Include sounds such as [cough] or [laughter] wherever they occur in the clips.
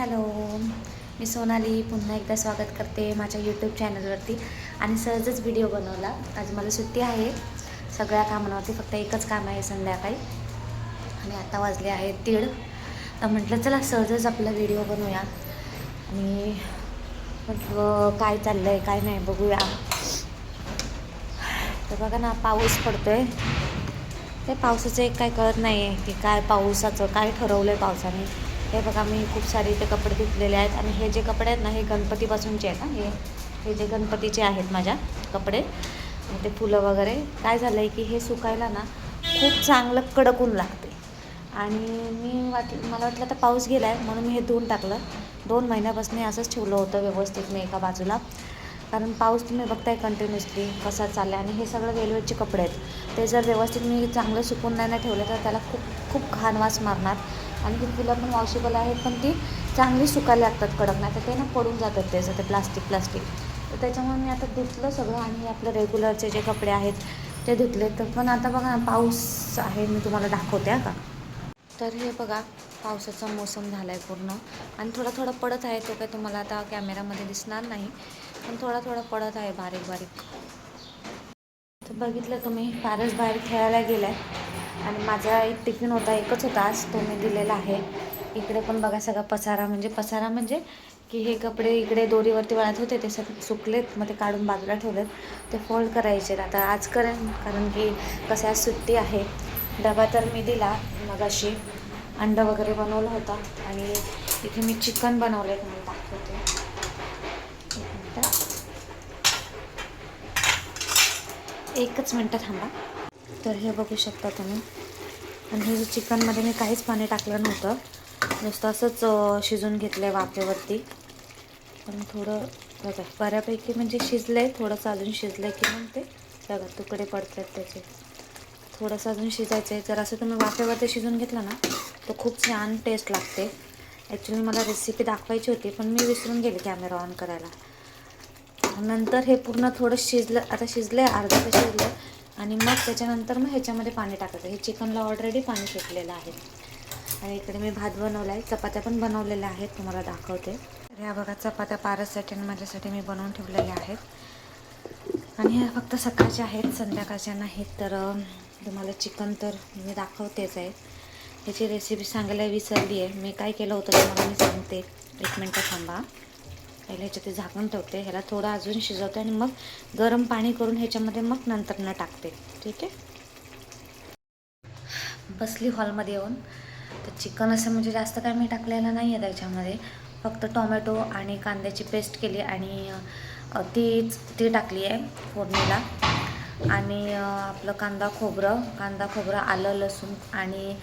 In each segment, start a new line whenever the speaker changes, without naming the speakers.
Hello. मी सोनाली पुन्हा एकदा स्वागत करते माझ्या यूट्यूब चॅनलवरती आणि सहजच व्हिडिओ बनवला. आज मला सुट्टी आहे. सगळ्या कामांवरती फक्त एकच काम आहे संध्याकाळी. आणि आता वाजले आहे तीळ तर म्हटलं चला सहजच आपला व्हिडिओ बनवूया. आणि म्हटलं काय चाललं आहे काय नाही बघूया. तर बघा ना पाऊस पडतोय. ते पावसाचं एक काय कळत नाही आहे की काय पावसाचं काय ठरवलं आहे पावसाने. हे बघा मी खूप सारे इथे कपडे धुतलेले आहेत आणि हे जे कपडे आहेत ना हे गणपतीपासूनचे आहेत ना हे हे जे गणपतीचे आहेत माझ्या कपडे ते फुलं वगैरे. काय झालं आहे की हे सुकायला ना खूप चांगलं कडकून लागते. आणि मी वाट मला वाटलं तर पाऊस गेला आहे म्हणून मी हे धुवून टाकलं. दोन महिन्यापासून हे असंच ठेवलं होतं व्यवस्थित मी एका बाजूला. कारण पाऊस तुम्ही बघताय कंटिन्युअसली कसा चालला आहे आणि हे सगळं वेलवेटचे कपडे आहेत. ते जर व्यवस्थित मी चांगलं सुकून नाही ना ठेवले तर त्याला खूप खूप घाण वास मारणार. आणि ती फुलं पण वॉशेबल आहेत पण ती चांगली सुकायला लागतात कडक नाही तर ते ना पडून जातात त्याचं ते प्लास्टिक प्लास्टिक तर त्याच्यामुळे मी आता धुतलं सगळं आणि आपलं रेग्युलरचे जे कपडे आहेत ते धुतले. तर पण आता बघा ना पाऊस आहे मी तुम्हाला दाखवते हा का? तर हे बघा पावसाचा मोसम झाला आहे पूर्ण. आणि थोडा थोडा पडत आहे तो काय तुम्हाला आता कॅमेरामध्ये दिसणार नाही. पण थोडा थोडा पडत आहे बारीक बारीक. तर बघितलं तुम्ही फारच बाहेर खेळायला गेला आहे आणि माझा एक टिफिन होता एकच होता आज तो मी दिलेला आहे. इकडे पण बघा सगळा पसारा म्हणजे पसारा म्हणजे की हे कपडे इकडे दोरीवरती वाळत होते ते सग सुकलेत मग ते काढून बाजूला ठेवलेत. ते फोल्ड करायचे. आता आज करेन कारण की कसं आज सुट्टी आहे. डबा तर मी दिला मगाशी. अंडं वगैरे बनवलं होतं आणि इथे मी चिकन बनवलं आहे म्हणून दाखवते. एक मिनटं. एकच मिनटं थांबा. तर हे बघू शकता तुम्ही. आणि हे जे चिकनमध्ये मी काहीच पाणी टाकलं नव्हतं. नुसतं असंच शिजून घेतलं आहे वाफेवरती. पण थोडं बघा बऱ्यापैकी म्हणजे शिजलं आहे थोडंसं अजून शिजलं आहे की मग ते बघा तुकडे पडतात त्याचे. थोडंसं अजून शिजायचं आहे जर असं तुम्ही वाफेवरती शिजून घेतलं ना तर खूप छान टेस्ट लागते. ॲक्च्युली मला रेसिपी दाखवायची होती पण मी विसरून गेले कॅमेरा ऑन करायला. नंतर हे पूर्ण थोडं शिजलं आता शिजलं आहे अर्धा तर शिजलं आहे आणि मग त्याच्यानंतर मग ह्याच्यामध्ये पाणी टाकायचं. हे चिकनला ऑलरेडी पाणी सुटलेलं आहे. आणि इकडे मी भात बनवला आहे चपात्या पण बनवलेल्या आहेत. तुम्हाला दाखवते. तर ह्या बघा चपात्या पारससाठी आणि माझ्यासाठी मी बनवून ठेवलेल्या आहेत. आणि ह्या फक्त सकाळच्या आहेत संध्याकाळच्या नाहीत. तर तुम्हाला चिकन तर मी दाखवतेच आहे. ह्याची रेसिपी सांगायला विसरली आहे मी काय केलं होतं तुम्हाला मी सांगते. एक मिनटं थांबा. पहिल्या ह्याच्यात ते झाकून ठेवते. ह्याला थोडं अजून शिजवते आणि मग गरम पाणी करून ह्याच्यामध्ये मग नंतर न टाकते. ठीक आहे? बसली हॉलमध्ये येऊन. तर चिकन असं म्हणजे जास्त काय मी टाकलेलं नाही आहे त्याच्यामध्ये. फक्त टोमॅटो आणि कांद्याची पेस्ट केली आणि तीच ती टाकली आहे फोडणीला. आणि आपलं कांदा खोबरं कांदा खोबरं आलं लसूण आणि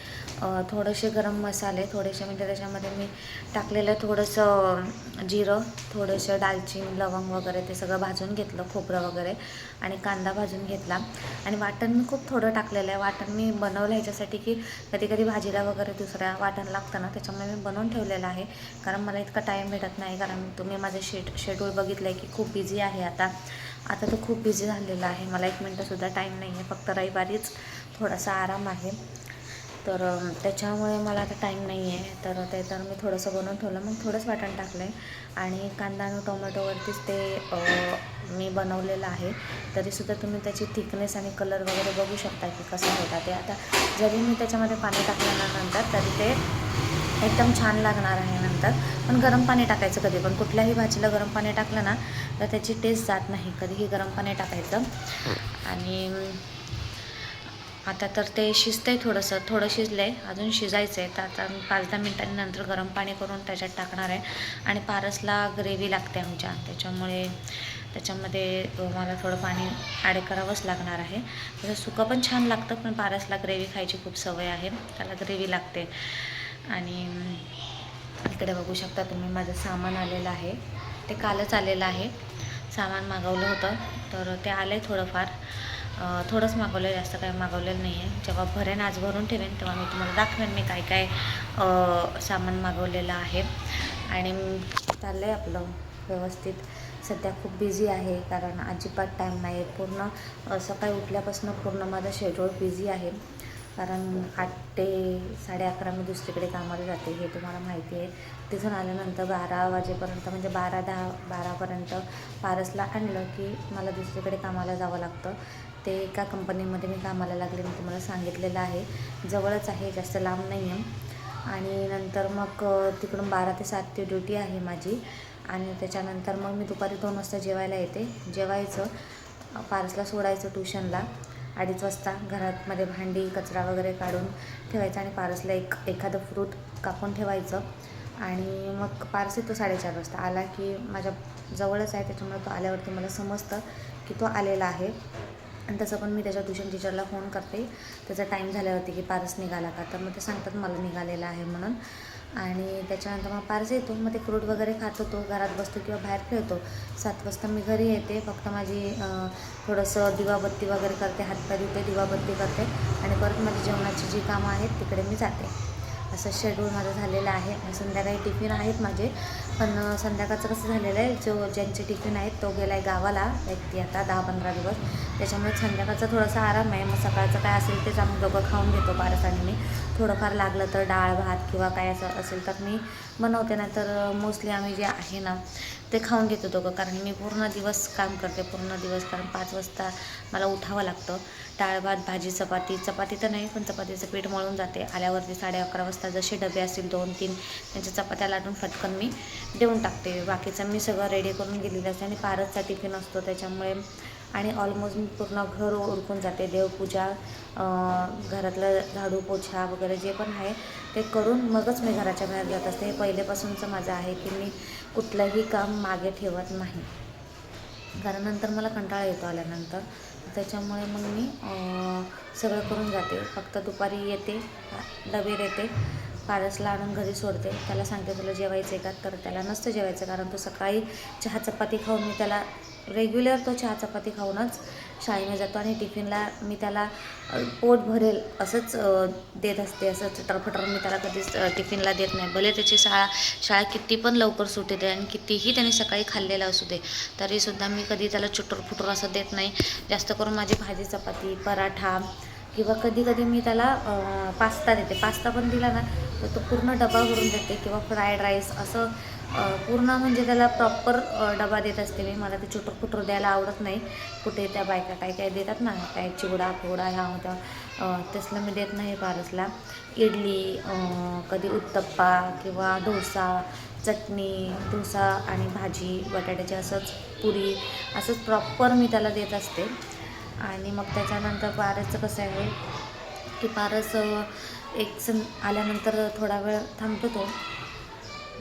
थोडेसे गरम मसाले थोडेसे म्हणजे त्याच्यामध्ये मी टाकलेलं थोडंसं जिरं थोडंसं दालचिनी लवंग वगैरे ते सगळं भाजून घेतलं खोबरं वगैरे आणि कांदा भाजून घेतला. आणि वाटण मी खूप थोडं टाकलेलं आहे. वाटण मी बनवलं ह्याच्यासाठी की कधी कधी भाजीला वगैरे दुसऱ्या वाटण लागतं ना त्याच्यामुळे मी बनवून ठेवलेलं आहे. कारण मला इतका टाईम भेटत नाही. कारण तुम्ही माझं शेड शेड्यूल बघितलं आहे की खूप बिझी आहे आता. आता तर खूप बिझी झालेला आहे. मला एक मिनटंसुद्धा टाईम नाही आहे फक्त रविवारीच थोडासा आराम आहे. तर त्याच्यामुळे मला आता टाईम नाही आहे तर ते तर मी थोडंसं बनवून ठेवलं. मग थोडंच वाटण टाकलं आहे आणि कांदा आणि टोमॅटोवरतीच ते मी बनवलेलं आहे. तरीसुद्धा तुम्ही त्याची थिकनेस आणि कलर वगैरे बघू शकता की कसं होता. ते आता जरी मी त्याच्यामध्ये पाणी टाकल्यानंतर तरी ते एकदम छान लागणार आहे नंतर. पण गरम पाणी टाकायचं कधी? पण कुठल्याही भाजीला गरम पाणी टाकलं ना तर त्याची टेस्ट जात नाही. कधीही गरम पाणी टाकायचं. आणि आता तर ते शिजतं आहे थोडंसं. थोडं शिजलं आहे अजून शिजायचं आहे तर आता मी पाच दहा मिनटांनी नंतर गरम पाणी करून त्याच्यात टाकणार आहे. आणि पारसला ग्रेव्ही लागते आमच्या. त्याच्यामुळे त्याच्यामध्ये मला थोडं पाणी ॲड करावंच लागणार आहे. तसं सुकं पण छान लागतं पण पारसला ग्रेव्ही खायची खूप सवय आहे. त्याला ग्रेव्ही लागते. आणि इकडे बघू शकता तुम्ही माझं सामान आलेलं आहे. ते कालच आलेलं आहे. सामान मागवलं होतं. तर ते आलं आहे थोडंफार थोडंच मागवलं आहे जास्त काय मागवलेलं नाही आहे जेव्हा भरेन आज भरून ठेवेन तेव्हा मी तुम्हाला दाखवेन मी काय काय सामान मागवलेलं आहे. आणि चाललं आहे आपलं व्यवस्थित. सध्या खूप बिझी आहे कारण अजिबात टाईम नाही आहे पूर्ण सकाळी उठल्यापासून पूर्ण माझं शेड्यूल बिझी आहे. कारण आठ ते साडे अकरा मी दुसरीकडे कामाला जाते हे तुम्हाला माहिती आहे. तिथून आल्यानंतर बारा वाजेपर्यंत म्हणजे बारा दहा बारापर्यंत पारसला आणलं की मला दुसरीकडे कामाला जावं लागतं. ते एका कंपनीमध्ये मी कामाला लागले मी तुम्हाला सांगितलेलं आहे. जवळच आहे जास्त लांब नाही आहे आणि नंतर मग तिकडून बारा ते सात ती ड्युटी आहे माझी. आणि त्याच्यानंतर मग मी दुपारी दोन वाजता जेवायला येते. जेवायचं पारसला सोडायचं ट्युशनला. अडीच वाजता घरातमध्ये भांडी कचरा वगैरे काढून ठेवायचा आणि पारसला एक एखादं फ्रूट कापून ठेवायचं. आणि मग पारस येतो साडेचार वाजता आला की माझ्या जवळच आहे त्याच्यामुळे तो आल्यावरती मला समजतं की तो आलेला आहे. आणि तसं पण मी त्याच्या ट्युशन टीचरला फोन करते. त्याचा टाईम झाल्यावरती की पारस निघाला का? तर मग ते सांगतात मला निघालेला आहे म्हणून. आणि त्याच्यानंतर मग पारस येतो मग ते फ्रूट वगैरे खात होतो घरात बसतो किंवा बाहेर खेळतो. सात वाजता मी घरी येते फक्त माझी थोडंसं दिवाबत्ती वगैरे करते हातपाय धुते दिवाबत्ती करते आणि परत माझी जेवणाची जी कामं आहेत तिकडे मी जाते. असं शेड्यूल माझं झालेलं आहे. आणि संध्याकाळी टिफिन आहेत माझे. पण संध्याकाळचं कसं झालेलं आहे जो ज्यांचे टिफिन आहेत तो गेला आहे गावाला. व्यक्ती आता दहा पंधरा दिवस. त्याच्यामुळे संध्याकाळचा थोडासा आराम आहे. मग सकाळचं काय असेल तेच आम्ही दोघं खाऊन घेतो बारसाने मी. थोडंफार लागलं तर डाळ भात किंवा काय असं असेल तर मी बनवते. नाही तर मोस्टली आम्ही जे आहे ना ते खाऊन घेतो दोघं कारण मी पूर्ण दिवस काम करते पूर्ण दिवस कारण पाच वाजता मला उठावं लागतं. डाळ भात भाजी चपाती चपाती तर नाही पण चपातीचं पीठ मळून जाते. आल्यावरती साडे अकरा वाजता जसे डबे असतील दोन तीन त्यांच्या चपात्या लाटून फटकन मी देऊन टाकते. बाकीचं मी सगळं रेडी करून गेलेलं असते आणि पारसचा टिफिन असतो त्याच्यामुळे आणि ऑलमोस्ट मी पूर्ण घर उरकून जाते. देवपूजा घरातलं झाडू पोछा वगैरे जे पण आहे ते करून मगच मी घराच्या बाहेर जात असते. हे पहिलेपासूनचं माझं आहे की मी कुठलंही काम मागे ठेवत नाही. कारण नंतर मला कंटाळा येतो आल्यानंतर. त्याच्यामुळे मग मी सगळं करून जाते. फक्त दुपारी येते डबे देते पारसला आणून घरी सोडते. त्याला सांगते तुला जेवायचं आहे का? तर त्याला नसतं जेवायचं कारण तो सकाळी चहा चपाती खाऊन मी त्याला रेग्युलर तो चहा चपाती खाऊनच शाळेमध्ये जातो आणि टिफिनला मी त्याला पोट भरेल असंच देत असते असं टरफटर मी त्याला कधीच टिफिनला देत नाही. भले त्याची शाळा शाळा किती पण लवकर सुटे दे आणि कितीही त्याने सकाळी खाल्लेलं असू दे तरीसुद्धा मी कधी त्याला चुटर फुटर असं देत नाही. जास्त करून माझी भाजी चपाती पराठा किंवा कधी कधी मी त्याला पास्ता देते. पास्ता पण दिला ना तर तो पूर्ण डबा भरून देते किंवा फ्राईड राईस असं पूर्ण म्हणजे त्याला प्रॉपर डबा देत असते मी. मला ते छोटं फुटर द्यायला आवडत नाही. कुठे त्या बायका काय काय देतात ना काय चिवडा फोडा ह्या होत्या. तसलं मी देत नाही पारसला. इडली कधी उत्तप्पा किंवा डोसा चटणी डोसा आणि भाजी बटाट्याची असंच पुरी असंच प्रॉपर मी त्याला देत असते. आणि मग त्याच्यानंतर पारसचं कसं आहे की पारस एक सण आल्यानंतर थोडा वेळ थांबतो तो.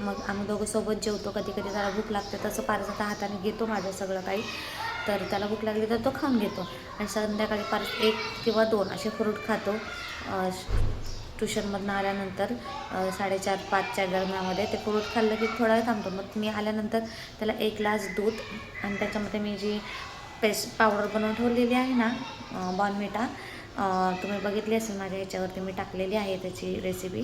मग आम्ही दोघं सोबत जेवतो. कधी कधी त्याला भूक लागते तसं पारस हाताने घेतो माझं सगळं काही. तर त्याला भूक लागली तर तो खाऊन घेतो. आणि संध्याकाळी पारस एक किंवा दोन असे फ्रूट खातो. ट्युशनमधनं आल्यानंतर साडेचार पाचच्या दरम्यामध्ये ते फ्रूट खाल्लं की थोडा वेळ थांबतो. मग मी आल्यानंतर त्याला एक ग्लास दूध आणि त्याच्यामध्ये मी जी पेस्ट पावडर बनवून ठेवलेली आहे ना बॉर्नविटा तुम्ही बघितली असेल माझ्या ह्याच्यावरती मी टाकलेली आहे त्याची रेसिपी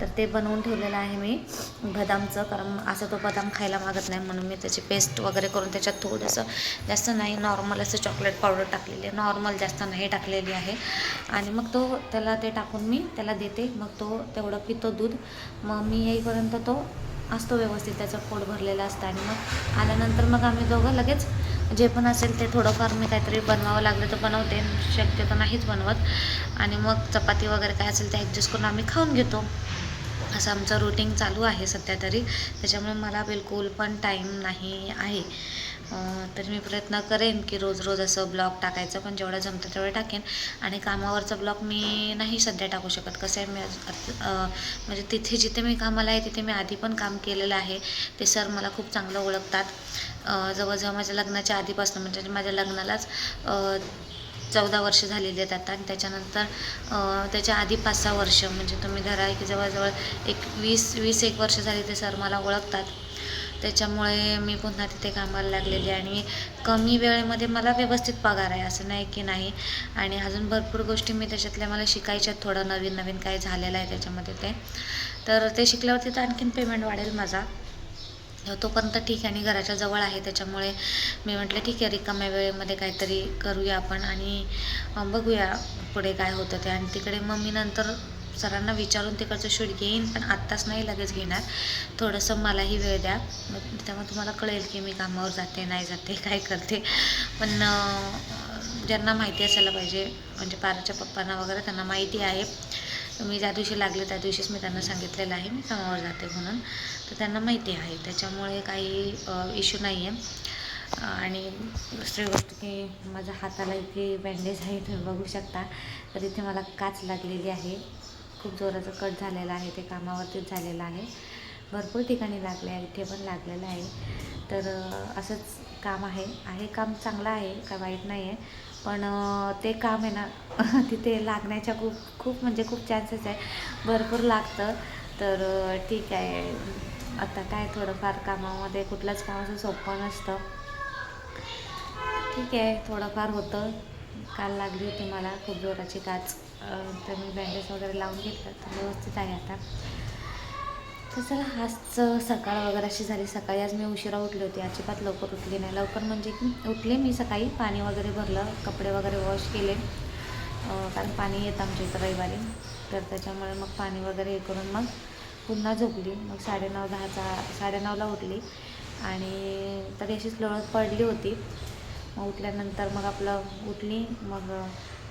तर ते बनवून ठेवलेलं आहे मी बदामचं कारण असं तो बदाम खायला मागत नाही म्हणून मी त्याची पेस्ट वगैरे करून त्याच्यात थोडंसं जास्त नाही नॉर्मल असं चॉकलेट पावडर टाकलेली आहे. नॉर्मल जास्त नाही टाकलेली आहे. आणि मग तो त्याला ते टाकून मी त्याला देते. मग तो तेवढं पितो दूध. मग मी येईपर्यंत तो असतो व्यवस्थित. त्याचं पोट भरलेलं असतं. आणि मग आल्यानंतर मग आम्ही दोघं लगेच जे पण असेल ते थोडंफार मी काहीतरी बनवावं लागलं तर बनवते. शक्यतो नाहीच बनवत. आणि मग चपाती वगैरे काय असेल ते ॲडजस्ट करून आम्ही खाऊन घेतो. असं आमचं रुटीन चालू आहे सध्या तरी. त्याच्यामुळे मला बिलकुल पण टाईम नाही आहे. तर मी प्रयत्न करेन की रोज रोज असं ब्लॉग टाकायचं पण जेवढं जमतं तेवढं टाकेन. आणि कामावरचा ब्लॉग मी नाही सध्या टाकू शकत. कसं आहे मी म्हणजे तिथे जिथे मी कामाला आहे तिथे मी आधी पण काम केलेलं आहे. ते सर मला खूप चांगलं ओळखतात. जवळजवळ माझ्या लग्नाच्या आधीपासून म्हणजे माझ्या लग्नालाच चौदा वर्ष झालेली आहेत आता. आणि त्याच्यानंतर त्याच्या आधी पाच सहा वर्ष म्हणजे तुम्ही धरा की जवळजवळ एक वीस वीस एक वर्ष झाली ते सर मला ओळखतात. त्याच्यामुळे मी पुन्हा तिथे कामाला लागलेली आणि कमी वेळेमध्ये मला व्यवस्थित पगार आहे असं नाही की नाही. आणि अजून भरपूर गोष्टी मी त्याच्यातल्या मला शिकायच्या आहेत. थोडं नवीन नवीन काही झालेलं आहे त्याच्यामध्ये ते. तर ते शिकल्यावरती तर आणखीन पेमेंट वाढेल माझा. तोपर्यंत ठीक आहे. आणि घराच्या जवळ आहे. त्याच्यामुळे मी म्हटलं ठीक आहे रिकाम्या वेळेमध्ये काहीतरी करूया आपण आणि बघूया पुढे काय होतं ते. आणि तिकडे मग मी नंतर सरांना विचारून तिकडचं शूट घेईन पण आत्ताच नाही लगेच घेणार. थोडंसं मलाही वेळ द्या. मग त्यामुळे तुम्हाला कळेल की मी कामावर जाते नाही जाते काय करते. पण ज्यांना माहिती असायला पाहिजे म्हणजे पाराच्या पप्पांना वगैरे त्यांना माहिती आहे. मी ज्या दिवशी लागले त्या दिवशीच मी त्यांना सांगितलेलं आहे मी कामावर जाते म्हणून. तर त्यांना माहिती आहे त्याच्यामुळे काही इश्यू नाही आहे. आणि दुसरी गोष्ट की माझ्या हाताला इथे बँडेज आहे तुम्ही बघू शकता. तर इथे मला काच लागलेली आहे. खूप जोराचं कट झालेलं आहे ते कामावरतीच झालेलं आहे. भरपूर ठिकाणी लागले आहे इथे पण लागलेलं आहे. तर असंच काम आहे. आहे काम चांगलं आहे काय वाईट नाही आहे. पण ते काम आहे ना [laughs] तिथे लागण्याच्या खूप खूप म्हणजे खूप चान्सेस आहे. भरपूर लागतं. तर ठीक आहे. आता काय थोडंफार कामामध्ये कुठलंच काम असं सोपं नसतं. ठीक आहे थोडंफार होतं. काल लागली होती मला खूप जोराची काच तर मी बँडेज वगैरे लावून घेतलं. तर व्यवस्थित आहे आता. तर चला आजचं सकाळ वगैरे अशी झाली. सकाळी आज मी उशिरा उठले होते. अजिबात लवकर उठली नाही. लवकर म्हणजे की उठले मी सकाळी. पाणी वगैरे भरलं. कपडे वगैरे वॉश केले. कारण पाणी येतं आमच्या इथं रविवारी. तर त्याच्यामुळे मग पाणी वगैरे हे करून मग पुन्हा झोपली. मग साडेनऊ दहाचा साडेनऊला उठली. आणि तरी अशीच लोळत पडली होती. मग उठल्यानंतर मग आपलं उठली. मग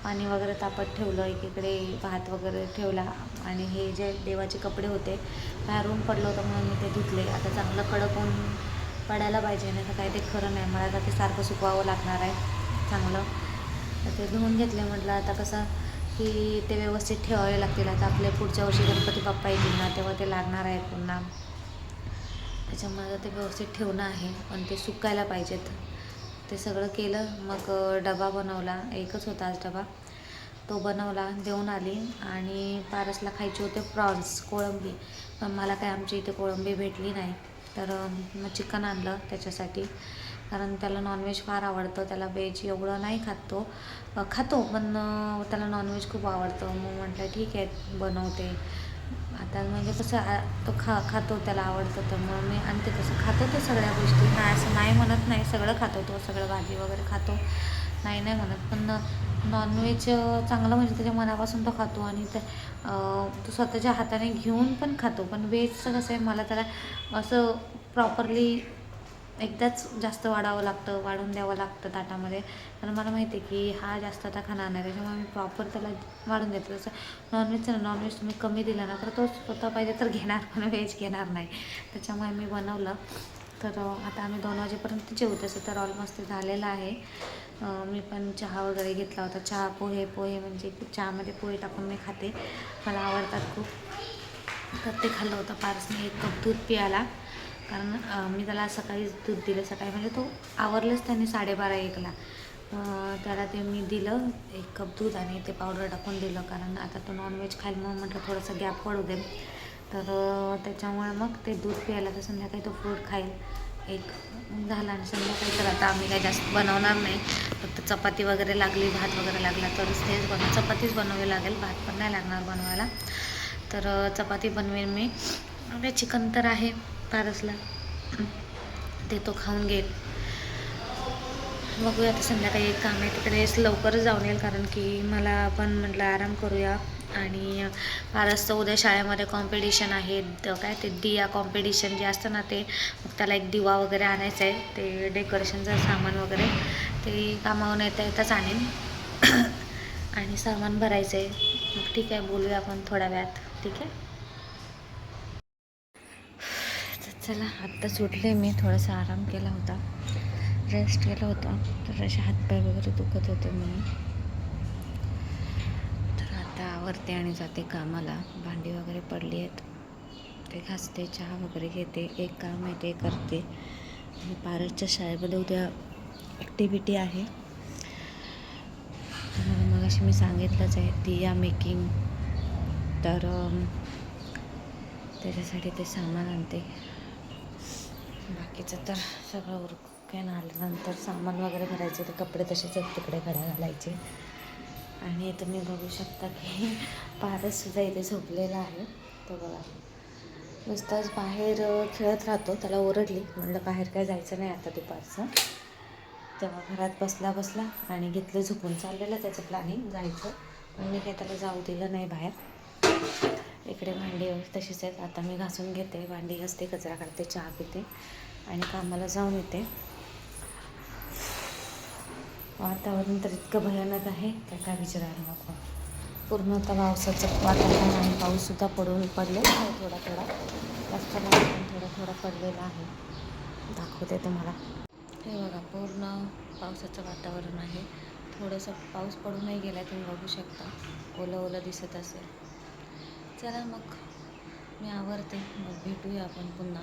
पाणी वगैरे तापत ठेवलं एकीकडे भात वगैरे ठेवला आणि हे जे देवाचे कपडे होते बाहेरून पडलं होतं म्हणून मी ते धुतले. आता चांगलं कडक ऊन पडायला पाहिजे नाही तर काय ते खरं नाही. मला आता ते सारखं सुकवावं लागणार आहे चांगलं. तर ते धुवून घेतले म्हटलं आता कसं की ते व्यवस्थित ठेवावे लागतील. आता आपल्या पुढच्या वर्षी गणपती बाप्पा येतील ना तेव्हा ते लागणार आहे पुन्हा. त्याच्यामुळे आता ते व्यवस्थित ठेवणं आहे पण ते सुकायला पाहिजेत. ते सगळं केलं मग डबा बनवला. एकच होता आज डबा. तो बनवला देऊन आली आणि पारसला खायचे होते प्रॉन्स कोळंबी. पण मला काय आमच्या इथे कोळंबी भेटली नाही. तर मग चिकन आणलं त्याच्यासाठी. कारण त्याला नॉनव्हेज फार आवडतं. त्याला व्हेज एवढं नाही खात तो. खातो पण त्याला नॉनव्हेज खूप आवडतं. मग म्हटलं ठीक आहे बनवते. आता म्हणजे कसं तो खा खातो त्याला आवडतं तर मग मी आणि ते कसं खातो तो सगळ्या गोष्टी. नाही असं नाही म्हणत नाही सगळं खातो तो सगळं भाजी वगैरे खातो. नाही नाही म्हणत. पण नॉनव्हेज चांगलं म्हणजे त्याच्या मनापासून तो खातो आणि ते तो स्वतःच्या हाताने घेऊन पण खातो. पण व्हेजचं कसं आहे मला त्याला असं प्रॉपरली एकदाच जास्त वाढावं लागतं वाढून द्यावं लागतं ताटामध्ये. कारण मला माहिती आहे की हा जास्त आता खाणार नाही त्याच्यामुळे मी प्रॉपर त्याला वाढून देते. जसं नॉनव्हेजचं ना नॉनव्हेज तुम्ही कमी दिलं ना तर तो स्वतः पाहिजे तर घेणार पण व्हेज घेणार नाही. त्याच्यामुळे मी बनवलं. तर आता आम्ही दोन वाजेपर्यंत जेवू तसं तर ऑलमोस्ट झालेलं आहे. मी पण चहा वगैरे घेतला होता. चहा पोहे पोहे म्हणजे चहामध्ये पोहे टाकून मी खाते. मला आवडतात खूप. तर ते खाल्लं होतं पारसने एक कप दूध पियाला. कारण मी त्याला सकाळीच दूध दिलं सकाळी. म्हणजे तो आवरलंच त्याने साडेबारा एकला. त्याला ते मी दिलं एक कप दूध आणि ते पावडर टाकून दिलं. कारण आता तो नॉनव्हेज खाईल मग म्हटलं थोडंसं गॅप पडू दे. तर त्याच्यामुळे मग ते दूध प्यायला तर संध्याकाळी तो फ्रूट खाईल. एक झाला आणि संध्याकाळी तर आता आम्ही काही जास्त बनवणार नाही. फक्त चपाती वगैरे लागली भात वगैरे लागला तरच तेच बनव चपातीच बनवावी लागेल भात पण नाही लागणार बनवायला. तर चपाती बनवेन मी. म्हणजे चिकन तर आहे. पारसला ते तो खाऊन घेईल. बघूया आता संध्याकाळी एक काम आहे तिकडेच लवकरच जाऊन येईल कारण की मला पण म्हटलं आराम करूया. आणि पारसचं उद्या शाळेमध्ये कॉम्पिटिशन आहे काय ते दिया कॉम्पिटिशन जे असतं ना ते मग त्याला एक दिवा वगैरे आणायचं आहे ते डेकोरेशनचं सामान वगैरे ते कामावून येता येताच आणेन. [coughs] आणि सामान भरायचं आहे. मग ठीक आहे बोलूया आपण थोड्या वेळात. ठीक आहे तर चला आत्ता सुटले मी थोडासा आराम केला होता. रेस्ट केला होता. तर असे हातपाय वगैरे दुखत होते म्हणून. तर आता आवरते आणि जाते कामाला. भांडी वगैरे पडली आहेत. ते घासते चहा वगैरे घेते. एक काम आहे ते करते. आणि पारसच्या शाळेमध्ये उद्या ॲक्टिव्हिटी आहे. मग अशी मी सांगितलंच आहे दिया मेकिंग तर त्याच्यासाठी ते सामान आणते. बाकीचं तर सगळं उरकून आल्यानंतर सामान वगैरे भरायचे ते कपडे तसेच आहेत तिकडे घड्या घालायचे. आणि तुम्ही बघू शकता की [laughs] पारससुद्धा इथे झोपलेला आहे. तो बघा. नुसताच बाहेर खेळत राहतो त्याला ओरडली. म्हणलं बाहेर काय जायचं नाही आता दुपारचं. तेव्हा घरात बसला बसला आणि घेतलं झोपून. चाललेलं त्याचं प्लॅनिंग जायचं. पण मी काही त्याला जाऊ दिलं नाही बाहेर. इकडे भांडी तशीच आहेत. आता मी घासून घेते. भांडी घासते कचरा काढते चहा पिते आणि कामाला जाऊन येते. वातावरण तर इतकं भयानक आहे काय काय विचारायला नको. पूर्ण आता पावसाचं वातावरण आणि पाऊससुद्धा पडून पडलेला आहे थोडा थोडा. जास्त नाही पण थोडा थोडा पडलेला आहे. दाखवते तुम्हाला. हे बघा पूर्ण पावसाचं वातावरण आहे. थोडंसं पाऊस पडूनही गेला तुम्ही बघू शकता. ओलं ओलं दिसत असेल. चला मग. मी आवरते. मग भेटूया आपण पुन्हा.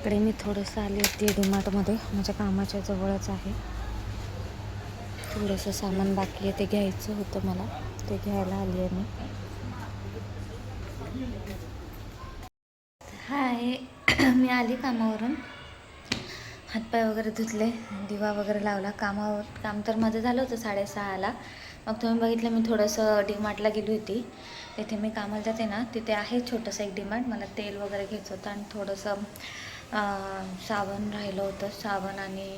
इकडे मी थोडंसं आले होते डीमार्टमध्ये. माझ्या कामाच्या जवळच आहे. थोडंसं सामान बाकी आहे ते घ्यायचं होतं मला. ते घ्यायला आली आहे मी हाय मी आली कामावरून. हातपाय वगैरे धुतले दिवा वगैरे लावला. कामावर काम तर माझं झालं होतं साडेसहाला. मग तुम्ही बघितलं मी थोडंसं डीमार्टला गेली होती. तिथे मी कामाला जाते ना तिथे आहे छोटंसं एक डीमार्ट. मला तेल वगैरे घ्यायचं होतं आणि थोडंसं साबण राहिलं होतं. साबण आणि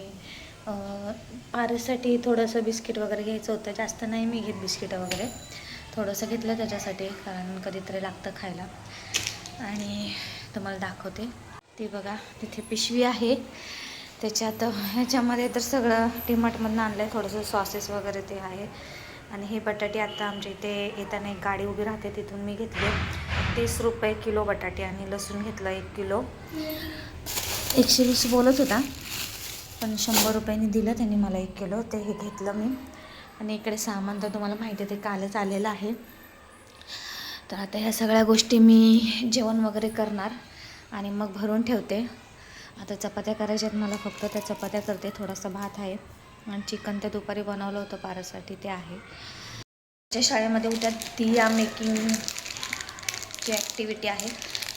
पारससाठी थोडंसं बिस्किट वगैरे घ्यायचं होतं. जास्त नाही मी घेत बिस्किटं वगैरे. थोडंसं घेतलं त्याच्यासाठी कारण कधीतरी लागतं खायला. आणि तुम्हाला दाखवते. ती बघा तिथे पिशवी आहे. त्याच्यात ह्याच्यामध्ये तर सगळं डीमार्टमधनं आणलं आहे थोडंसं सॉसेस वगैरे ते आहे. आणि हे बटाटे आता आमच्या इथे येताना एक गाडी उभी राहते तिथून मी घेतले. तीस रुपये किलो बटाटे आणि लसूण घेतलं एक किलो. एकशे वीस बोलत होता पण शंभर रुपयांनी दिलं त्यांनी मला एक किलो ते हे घेतलं मी. आणि इकडे सामान तर तुम्हाला माहिती आहे ते कालच आलेलं आहे. तर आता ह्या सगळ्या गोष्टी मी जेवण वगैरे करणार. आणि मग भरून ठेवते. आता चपात्या करायच्या आहेत मला फक्त. त्या चपात्या करते. थोडासा भात आहे. आणि चिकन ते दुपारी बनवलं होतं पारासाठी. ते आहे. माझ्या शाळेमध्ये उद्या दिया मेकिंगची ॲक्टिव्हिटी आहे.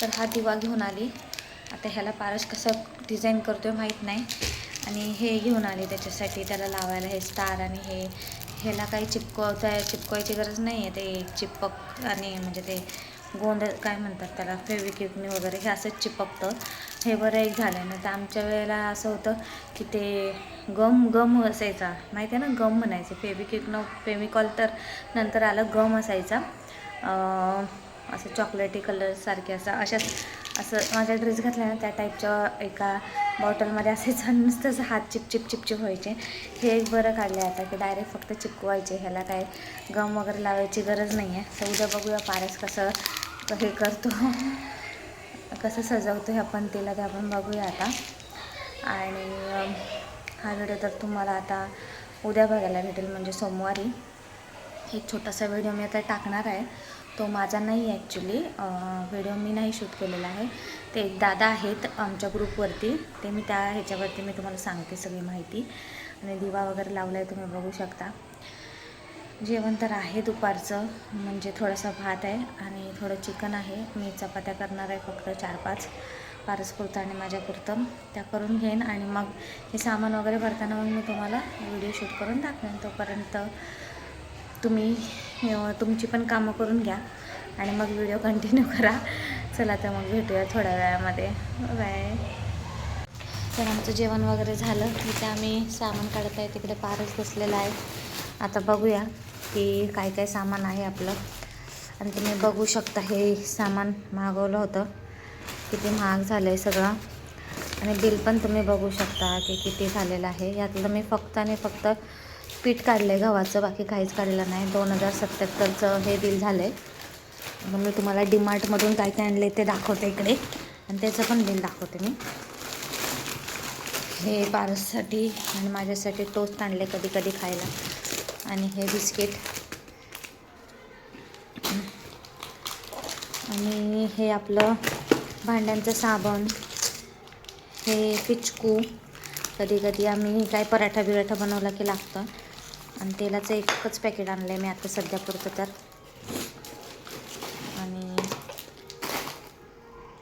तर हा दिवा घेऊन आली. आता ह्याला पारस कसं डिझाईन करतो आहे माहीत नाही. आणि हे घेऊन आले त्याच्यासाठी. त्याला लावायला हे स्टार आणि हे ह्याला काही चिपकवता चिपकवायची गरज नाही आहे ते चिपक आणि म्हणजे ते गोंड काय म्हणतात त्याला फेविक्विकने वगैरे हे असंच चिपकतं. हे बरं एक झालं ना तर आमच्या वेळेला असं होतं की ते गम गम असायचा. माहिती आहे ना गम म्हणायचे. फेविक्विकनं फेमिकॉल तर नंतर आलं गम असायचा. असं चॉकलेटी कलरसारखे असं अशाच असं माझा ड्रेस घातला ना त्या टाईपच्या एका बॉटलमध्ये असायचं आणि नुसतं असं हात चिप चिप चिपचिप व्हायचे. हे एक बरं काढलं आहे आता की डायरेक्ट फक्त चिपकवायचे. ह्याला काय गम वगैरे लावायची गरज नाही आहे तर उद्या बघूया पारस कसं हे करतो. [laughs] कसं सजवतो हे आपण तिला ते आपण बघूया आता. आणि हा व्हिडिओ तर तुम्हाला आता उद्या बघायला भेटेल म्हणजे सोमवारी. एक छोटासा व्हिडिओ मी आता टाकणार आहे. तो माझा नाही ॲक्च्युली व्हिडिओ मी नाही शूट केलेला आहे. ते एक दादा आहेत आमच्या ग्रुपवरती ते मी त्या ह्याच्यावरती मी तुम्हाला सांगते सगळी माहिती. आणि दिवा वगैरे लावला आहे तुम्ही बघू शकता. जेवण तर आहे दुपारचं. म्हणजे थोडासा भात आहे आणि थोडं चिकन आहे. मी चपात्या करणार आहे फक्त चार पाच पारसपुरतं आणि माझ्यापुरतं त्या करून घेईन आणि मग हे सामान वगैरे भरताना मग मी तुम्हाला व्हिडिओ शूट करून दाखवेन. तोपर्यंत तुम्ही तुमची पण कामं करून घ्या. आणि मग व्हिडिओ कंटिन्यू करा. चला तर मग भेटूया थोड्या वेळामध्ये. बाय. तर आमचं जेवण वगैरे झालं. तिथे आम्ही सामान काढत आहे. तिकडे पारच बसलेला आहे. आता बघूया की काय काय सामान आहे आपलं. आणि तुम्ही बघू शकता हे सामान मागवलं होतं. किती महाग झालं आहे सगळं. आणि बिल पण तुम्ही बघू शकता की किती झालेलं आहे. यातलं मी फक्त आणि फक्त पीठ काढलं आहे गव्हाचं बाकी काहीच काढलेलं नाही. दोन हजार सत्याहत्तरचं हे बिल झालं आहे मग मी तुम्हाला डीमार्टमधून काय काय आणलं ते दाखवते इकडे. आणि त्याचं पण बिल दाखवते मी. हे पारससाठी आणि माझ्यासाठी टोस्ट आणले कधी कधी खायला. आणि हे बिस्किट आणि हे आपलं भांड्यांचं साबण. हे पिचकू. कधी कधी आम्ही काय पराठा बिराठा बनवला की लागतं. आणि तेलाचं एकच पॅकेट आणलं आहे मी आता सध्या पुरतं तर. आणि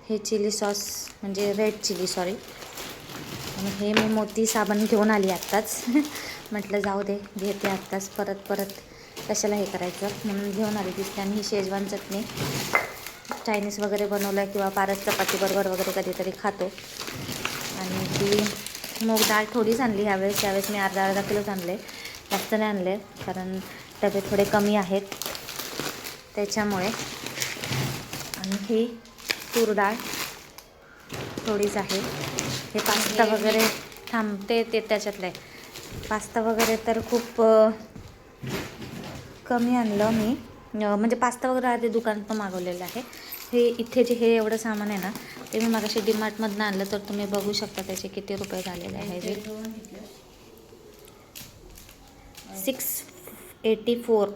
हे चिली सॉस म्हणजे रेड चिली सॉरी. आणि हे मी मोती साबण घेऊन आली आत्ताच. [laughs] म्हटलं जाऊ दे घेते आत्ताच. परत परत कशाला हे करायचं? म्हणून घेऊन आली दिसते आणि ही शेजवान चटणी. चायनीज वगैरे बनवलं किंवा पारस चपातीबरोबर वगैरे कधीतरी खातो. आणि ती मूग डाळ थोडीच आणली ह्यावेळेस. यावेळेस मी अर्धा अर्धा किलोच आणले. जास्त नाही आणले कारण डबे थोडे कमी आहेत. त्याच्यामुळे आणि ही तूर डाळ थोडीच आहे. हे पास्ता वगैरे थांबते ते त्याच्यातलं. आहे पास्ता वगैरे तर खूप कमी आणलं मी. म्हणजे पास्ता वगैरे आधी दुकानात पण मागवलेलं आहे. हे इथे जे हे एवढं सामान आहे ना ते मी मागाशी डीमार्टमधनं आणलं तर तुम्ही बघू शकता त्याचे किती रुपये झालेले आहे सिक्स एटी फोर.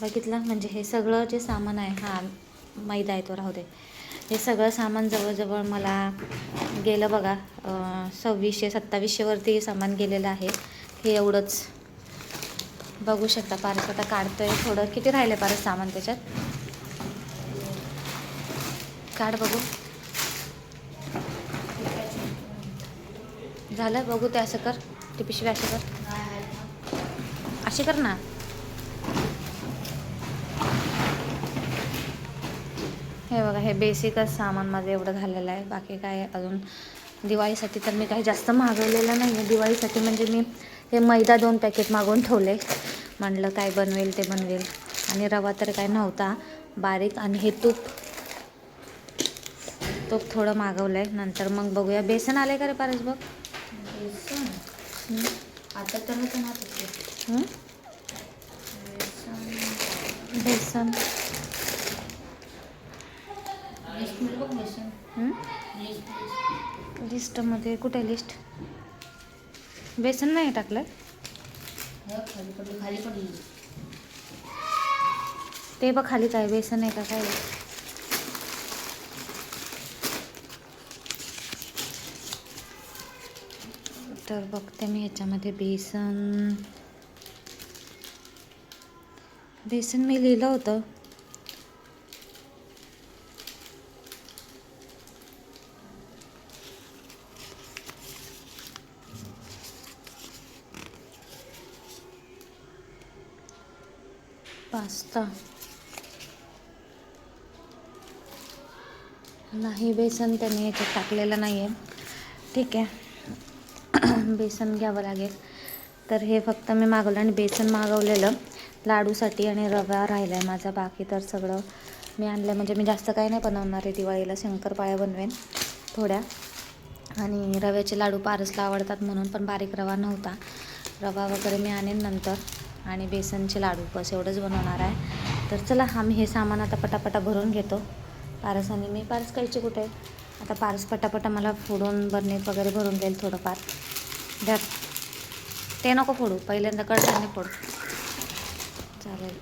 बघितलं? म्हणजे हे सगळं जे सामान आहे हा मैदा आहे तो राहू दे. हे सगळं सामान जवळजवळ मला गेलं बघा सव्वीसशे सत्तावीसशेवरती सामान गेलेलं आहे. हे एवढंच. बघू शकता पारस आता काढतोय थोडं. किती राहिलं आहे पारस सामान त्याच्यात? काढ बघू. झालं? बघू ते असं कर. ती पिशवी असं कर. अशी कर ना. हे बघा हे बेसिकच सामान माझं एवढं झालेलं आहे. बाकी काय अजून? दिवाळीसाठी तर मी काही जास्त मागवलेलं नाही आहे दिवाळीसाठी म्हणजे मी हे मैदा दोन पॅकेट मागवून ठेवले. म्हणलं काय बनवेल ते बनवेल. आणि रवा तर काय नव्हता. बारीक आणि हे तूप. तूप थोडं मागवलं आहे नंतर मग बघूया. बेसन आलं आहे का रे पारस बघ? बेसन?
आता तर
बेसन. लिस्टमध्ये कुठे लिस्ट? बेसन नाही टाकलं? ते बघ खाली काय बेसन आहे का काय तर बघते मी ह्याच्यामध्ये बेसन. बेसन मी लिहिलं होतं. पास्ता. नाही बेसन त्याने याच्यात टाकलेलं नाही आहे ठीक आहे. [clears throat] बेसन घ्यावं लागेल. तर हे फक्त मी मागवलं आणि बेसन मागवलेलं. लाडूसाठी आणि रवा राहिला आहे माझा. बाकी तर सगळं मी आणलं म्हणजे मी जास्त काही नाही बनवणार आहे दिवाळीला. शंकरपाळ्या बनवेन थोड्या. आणि रव्याचे लाडू पारसला आवडतात म्हणून पण बारीक रवा नव्हता. रवा वगैरे मी आणेन नंतर. आणि बेसनचे लाडू बस एवढंच बनवणार आहे. तर चला आम्ही हे सामान आता पटापटा भरून घेतो. पारस आणि मी. पारस खायची कुठे? आता पारस पटापटा मला फोडून बरणीत वगैरे भरून देईल थोडंफार. द्या ते नको फोडू. पहिल्यांदा कडधान्य फोड. चालेल.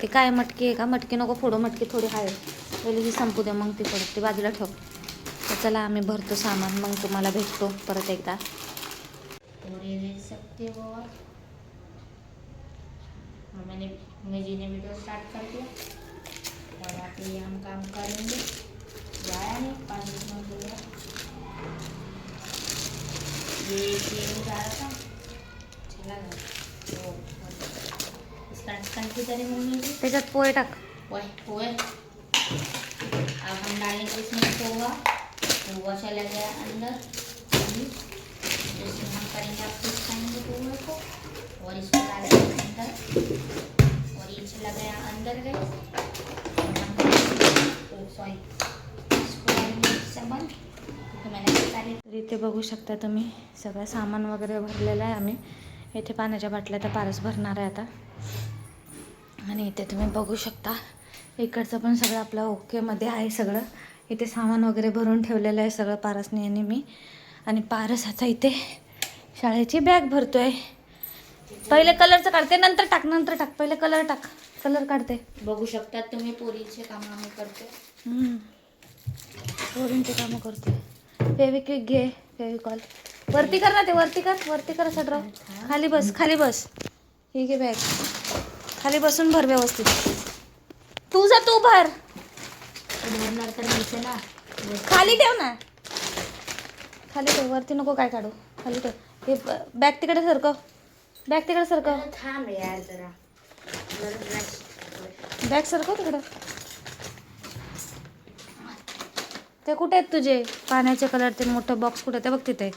ते काय मटकी आहे का? मटकी नको फोडो मटकी थोडी आहे पहिले ही संपू दे मग ती फोड ती बाजूला ठेव. तर चला आम्ही भरतो सामान मग तुम्हाला भेटतो परत एकदा.
थोड़ी ले मैंने ने वीडियो स्टार्ट कर दिया और यहाँ पे हम काम करेंगे जाया नहीं पाँच मिनट हो गया ये रहा था चला गया तो इसका ढक्कन किधर है मम्मी जी
त्याच्यात पोहे टाक.
इसमें पोहा. पोहा चला गया अंदर. अभी इसमें हम करेंगे आप कुछ खाएंगे पोहे को और इसको डालेंगे अंदर और ये चला गया अंदर गए सॉरी सामान.
तर इथे बघू शकता तुम्ही सगळं सामान वगैरे भरलेलं आहे आम्ही. इथे पाण्याच्या बाटल्या तर पारस भरणार आहे आता. आणि इथे तुम्ही बघू शकता. इकडचं पण सगळं आपलं ओकेमध्ये आहे सगळं. इथे सामान वगैरे भरून ठेवलेलं आहे सगळं पारसने आणि मी. आणि पारस आता इथे शाळेची बॅग भरतोय. पहिले कलरचं काढते नंतर टाक नंतर टाक. पहिले कलर टाक. कलर काढते.
बघू शकतात तुम्ही पोरीचे काम आम्ही करतो.
पोरींचे कामं करते फेविक्विक घे फेविकॉल वरती कर ना ते वरती कर वरती कर असं ड्रॉ खाली बस खाली बस. ही घे बॅग खाली बसून भर व्यवस्थित. तू जा तू भर.
धरणार तर मीच ना.
खाली ठेव ना. खाली ठेव वरती नको काय काढू. खाली ठेव. हे बॅग तिकडे सरकव. बॅग तिकडे सरकव.
थांब यार जरा.
बॅग सरकव तिकडं. ते कुठे आहेत तुझे? पाण्याचे कलर ते मोठं बॉक्स कुठे ते बघ तिथे.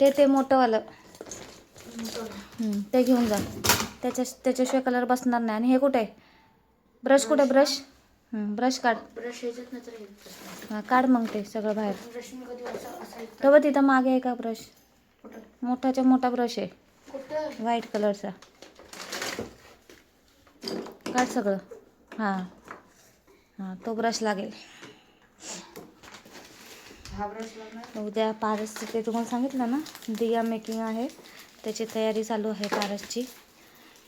ते ते मोठंवालं. ते घेऊन जा. त्याच्या त्याच्याशिवाय कलर बसणार नाही. आणि हे कुठे आहे? ब्रश कुठे? ब्रश ब्रश काढ.
ब्रश
हा, काढ मग ते सगळं बाहेर.
ब्रश मी कधी असं असं
तो बघ तिथं मागे आहे का ब्रश मोठाच्या मोठा ब्रश आहे. व्हाईट कलरचा काढ सगळं. हां. हां तो ब्रश लागेल. उद्या पारसचं ते तुम्हाला सांगितलं ना दिया मेकिंग आहे. त्याची तयारी चालू आहे पारसची.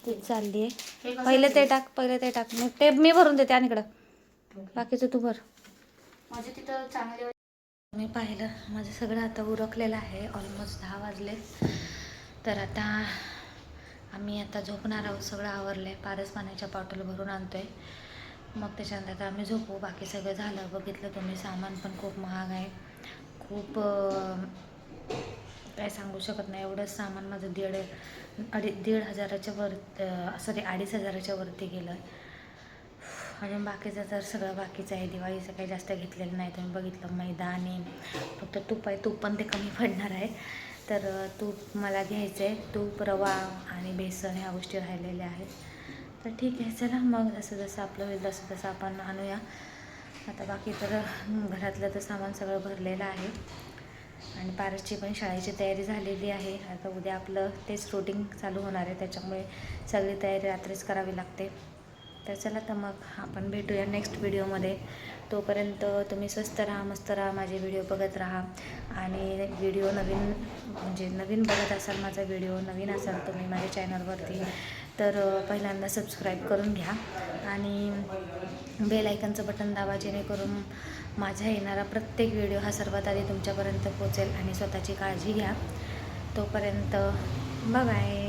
तीच चालली आहे. पहिले ते टाक पहिले ते टाक. मग ते मी भरून देते आणि इकडं. बाकीचं तू भर.
म्हणजे तिथं चांगले
मी पाहिलं माझं सगळं आता उरकलेलं आहे. ऑलमोस्ट दहा वाजले. तर आता आम्ही आता झोपणार आहोत. सगळं आवरलं आहे पारस पाण्याच्या बॉटल भरून आणतो आहे मग त्याच्यानंतर आता आम्ही झोपू. बाकी सगळं झालं. बघितलं तुम्ही. सामान पण खूप महाग आहे. खूप काय सांगू शकत नाही. एवढंच सामान माझं दीड अडी दीड हजाराच्या वर सॉरी अडीच हजाराच्या वरती गेलं. आहे अजून बाकीचं तर सगळं बाकीचं आहे. दिवाळीचं काही जास्त घेतलेलं नाही. तुम्ही बघितलं मैदा फक्त तूप आहे. तूप पण ते कमी पडणार आहे. तर तूप मला घ्यायचं आहे तूप रवा आणि बेसन ह्या गोष्टी राहिलेल्या आहेत. तर ठीक आहे चला मग जसं जसं आपलं होईल तसं तसं आपण आणूया. आता बाकी तर घरातलं तर सामान सगळं भरलेलं आहे. आणि पारसची पण शाळेची तयारी झालेली आहे. आता उद्या आपलं तेच रुटीन चालू होणार आहे. त्याच्यामुळे सगळी तयारी रात्रीच करावी लागते. तर चला तर मग आपण भेटूया नेक्स्ट व्हिडिओमध्ये तोपर्यंत तुम्ही स्वस्त राहा मस्त राहा माझे व्हिडिओ बघत राहा. आणि व्हिडिओ नवीन म्हणजे नवीन बघत असाल माझा व्हिडिओ नवीन असाल तुम्ही माझ्या चॅनलवरती तर पहिल्यांदा सबस्क्राईब करून घ्या आणि बेल आयकनचं बटन दाबा जेणेकरून माझा येणारा प्रत्येक व्हिडिओ हा सर्वात आधी तुमच्यापर्यंत पोचेल आणि स्वतःची काळजी घ्या. तोपर्यंत बाय